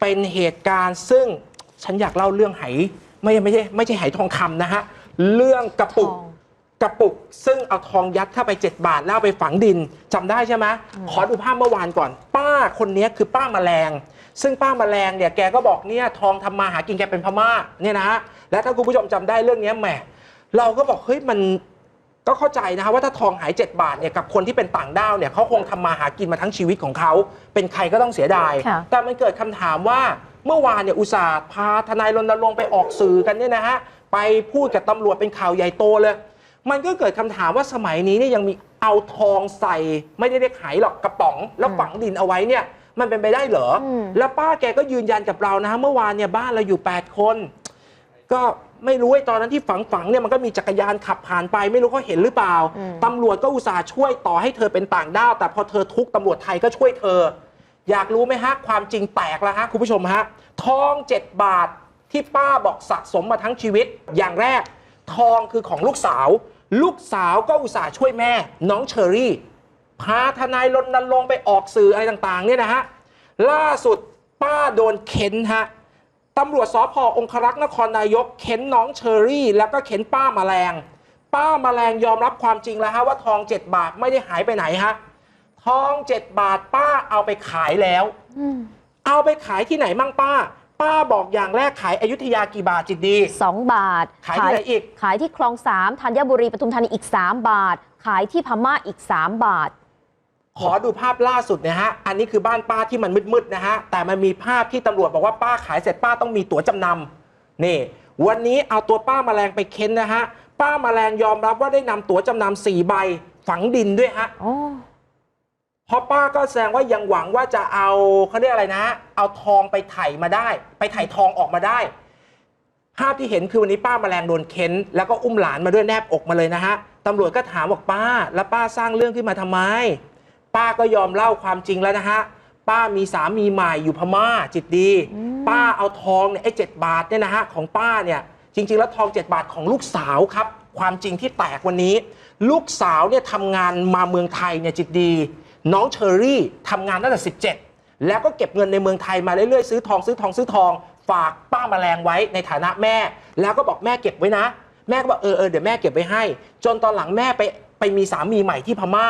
เป็นเหตุการณ์ซึ่งฉันอยากเล่าเรื่องไหไม่ไม่ใช่ไม่ใช่ไหทองคำนะฮะ เรื่องกระปุกทองกระปุก ซึ่งเอาทองยัดเข้าไป 7 บาท แล้วเอาไปฝังดินจำได้ใช่ไหมขอดูภาพเมื่อวานก่อน ป้าคนนี้คือป้าแมลง ซึ่งป้าแมลงเนี่ยแกก็บอกเนี่ยทองทำมาหากินแกเป็นพม่าเนี่ยนะฮะและถ้าคุณผู้ชมจำได้เรื่องนี้แหมเราก็บอกเฮ้ยมัน ก็เข้าใจนะฮะว่าถ้าทองหาย 7 บาทเนี่ยกับคนที่เป็นต่างด้าวเนี่ยเขาคงทำมาหากินมาทั้งชีวิตของเขาเป็นใครก็ต้องเสียดาย ค่ะ แต่มันเกิดคำถามว่าเมื่อวานเนี่ยอุตส่าห์พาทนายรณรงค์ไปออกสื่อกันเนี่ยนะฮะไปพูดกับตำรวจเป็นข่าวใหญ่โตเลย มันก็เกิดคำถามว่าสมัยนี้เนี่ยยังมีเอาทองใส่ไม่ได้เรียกหายหรอกกระป๋องแล้วฝังดินเอาไว้เนี่ยมันเป็นไปได้เหรออม แล้วป้าแกก็ยืนยันกับเรานะฮะเมื่อวานเนี่ยบ้านเราอยู่ 8 คน ก็ไม่รู้ไอ้ตอนนั้นที่ฝังฝังๆเนี่ยมันก็มีจักรยานขับผ่านไปไม่รู้เขาเห็นหรือเปล่าอืม ตำรวจก็อุตส่าห์ช่วยต่อให้เธอเป็นต่างด้าวแต่พอเธอทุกข์ตำรวจไทยก็ช่วยเธอ อยากรู้ไหมฮะ ความจริงแตกแล้วฮะคุณผู้ชมฮะทอง 7 บาทที่ป้าบอกสะสมมาทั้งชีวิต อย่างแรก ทองคือของลูกสาว ลูกสาวก็อุตส่าห์ช่วยแม่ น้องเชอรี่ พาทนายรณรงค์ไปออกสื่ออะไรต่างๆเนี่ยนะฮะ ล่าสุดป้าโดนเค้นฮะ ตำรวจสพองครักษ์นครนายกเข็นน้องเชอรี่ แล้วก็เข็นป้ามาแมลง ป้ามาแมลงยอมรับความจริงแล้วฮะว่าทอง7บาทไม่ได้หายไปไหนฮะทอง7บาทป้าเอาไปขายแล้วอืมเอาไปขายที่ไหนมั่งป้า ป้าบอกอย่างแรกขายอยุธยากี่บาทจิตดีสองบาท ขายที่ไหนอีก ขายที่คลองสามธัญบุรีปทุมธานีอีก3บาท ขายที่พม่าอีก3บาท ขอดูภาพล่าสุดนะฮะ อันนี้คือบ้านป้าที่มันมืดๆนะฮะ แต่มันมีภาพที่ตำรวจบอกว่าป้าขายเสร็จป้าต้องมีตั๋วจำนำนี่ วันนี้เอาตัวป้าแมลงไปเค้นนะฮะ ป้าแมลงยอมรับว่าได้นำตั๋วจำนำสี่ใบฝังดินด้วยฮะโอ้เพราะป้าก็แสดงว่ายังหวังว่าจะเอาเขาเรียกอะไรนะ เอาทองไปไถ่มาได้ ไปไถ่ทองออกมาได้ ภาพที่เห็นคือวันนี้ป้าแมลงโดนเค้น แล้วก็อุ้มหลานมาด้วยแนบอกมาเลยนะฮะตำรวจก็ถามบอกป้า แล้วป้าสร้างเรื่องขึ้นมาทำไม ป้าก็ยอมเล่าความจริงแล้วนะฮะ ป้ามีสามีใหม่อยู่พม่าจิตดีอืมป้าเอาทองเนี่ยไอ้เจ็ดบาทเนี่ยนะฮะของป้าเนี่ยจริง ๆ แล้วทอง7บาทของลูกสาวครับ ความจริงที่แตกวันนี้ ลูกสาวเนี่ยทำงานมาเมืองไทยเนี่ยจิตดี น้องเชอรี่ทำงานตั้งแต่17 แล้วก็เก็บเงินในเมืองไทยมาเรื่อยๆซื้อทองซื้อทองซื้อทอง ฝากป้าแมลงไว้ในฐานะแม่ แล้วก็บอกแม่เก็บไว้นะ แม่ก็บอกเออเออเดี๋ยวแม่เก็บไว้ให้ จนตอนหลังแม่ไปไปมีสามีใหม่ที่พม่า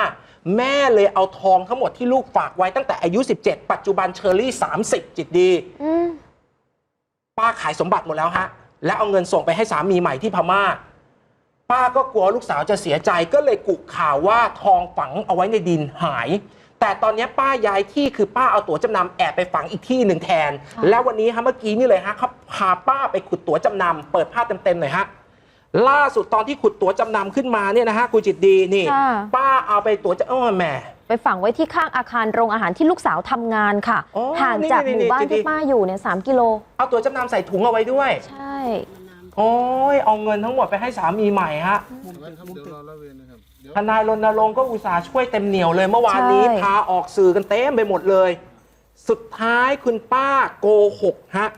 แม่เลยเอาทองทั้งหมดที่ลูกฝากไว้ตั้งแต่อายุ 17 ปัจจุบันเชอรี่ 30 จิตดี อืมป้าขายสมบัติหมดแล้วฮะ แล้วเอาเงินส่งไปให้สามีใหม่ที่พม่า ป้าก็กลัวลูกสาวจะเสียใจก็เลยกุข่าวว่าทองฝังเอาไว้ในดินหาย แต่ตอนนี้ป้าย้ายที่คือป้าเอาตั๋วจำนำแอบไปฝังอีกที่หนึ่งแทนค่ะแล้ววันนี้ฮะเมื่อกี้นี่เลยฮะเขาพาป้าไปขุดตั๋วจำนำเปิดภาพเต็มๆหน่อยฮะ ล่าสุดตอนที่ขุดตั๋วจำนำขึ้นมาเนี่ยนะฮะคุณจิตดีนี่ ค่ะ ป้าเอาไปตั๋วจะเออแหม ไปฝังไว้ที่ข้างอาคารโรงอาหารที่ลูกสาวทำงานค่ะ อ๋อห่างจากนี่หมู่บ้านนี่ที่นี่ ป้าอยู่เนี่ยสามกิโล เอาตั๋วจำนำใส่ถุงเอาไว้ด้วย ใช่ โอ้ยเอาเงินทั้งหมดไปให้สามีใหม่ฮะไว้ครับเดี๋ยวรอละเวนนะครับ เดี๋ยว ทนายรณรงค์ก็อุตส่าห์ช่วยเต็มเหนียวเลยเมื่อวานนี้ใช่ พาออกสื่อกันเต็มไปหมดเลย สุดท้ายคุณป้าโกหกฮะ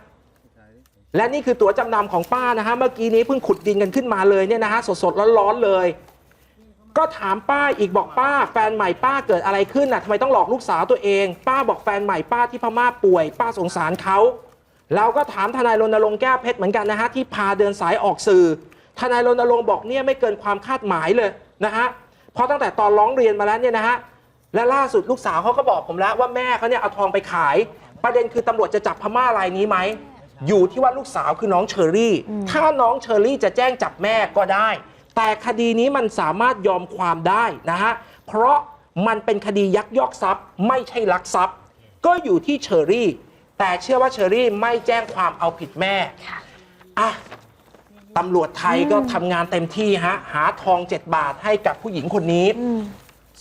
และนี่คือตั๋วจำนำของป้านะฮะเมื่อกี้นี้เพิ่งขุดดินกันขึ้นมาเลยเนี่ยนะฮะสดๆร้อนๆเลย ก็ถามป้าอีกบอกป้า แฟนใหม่ป้าเกิดอะไรขึ้นน่ะทำไมต้องหลอกลูกสาวตัวเอง ป้าบอกแฟนใหม่ป้าที่พม่าป่วย ป้าสงสารเขาเราก็ถามทนายรณรงค์แก้วเพชรเหมือนกันนะฮะที่พาเดินสายออกสื่อ ทนายรณรงค์บอกเนี่ยไม่เกินความคาดหมายเลยนะฮะเพราะตั้งแต่ตอนร้องเรียนมาแล้วเนี่ยนะฮะและล่าสุดลูกสาวเขาก็บอกผมแล้วว่าแม่เขาเนี่ยเอาทองไปขาย ประเด็นคือตำรวจจะจับพม่ารายนี้ไหม อยู่ที่ว่าลูกสาวคือน้องเชอรี่ ถ้าน้องเชอรี่จะแจ้งจับแม่ก็ได้ แต่คดีนี้มันสามารถยอมความได้นะฮะ เพราะมันเป็นคดียักยอกทรัพย์ ไม่ใช่ลักทรัพย์ ก็อยู่ที่เชอรี่ แต่เชื่อว่าเชอรี่ไม่แจ้งความเอาผิดแม่ค่ะอะตำรวจไทยก็ทำงานเต็มที่ฮะ หาทอง7บาทให้กับผู้หญิงคนนี้อืม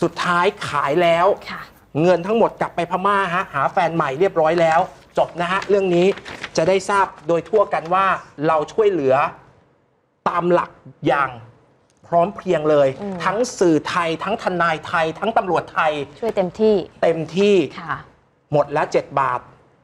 สุดท้ายขายแล้วค่ะเงินทั้งหมดกลับไปพม่าฮะ หาแฟนใหม่เรียบร้อยแล้ว จบนะฮะเรื่องนี้จะได้ทราบโดยทั่วกันว่าเราช่วยเหลือตามหลักอย่างพร้อมเพรียงเลย อืม ทั้งสื่อไทย ทั้งทนายไทย ทั้งตำรวจไทย ช่วยเต็มที่เต็มที่ ค่ะ หมดแล้ว7บาท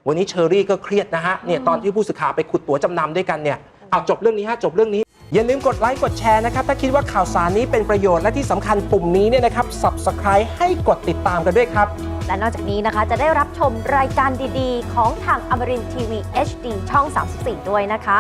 วันนี้เชอรี่ก็เครียดนะฮะ เนี่ยตอนที่ผู้สื่อข่าวไปขุดตั๋วจำนำด้วยกันเนี่ย เอาจบเรื่องนี้ฮะ จบเรื่องนี้ อย่าลืมกดไลค์ กดแชร์นะครับ ถ้าคิดว่าข่าวสารนี้เป็นประโยชน์และที่สำคัญปุ่มนี้เนี่ยนะครับ subscribe ให้กดติดตามกันด้วยครับ และนอกจากนี้นะคะจะได้รับชมรายการดีๆ ของทางอมรินทีวี HD ช่อง 34 ด้วยนะคะ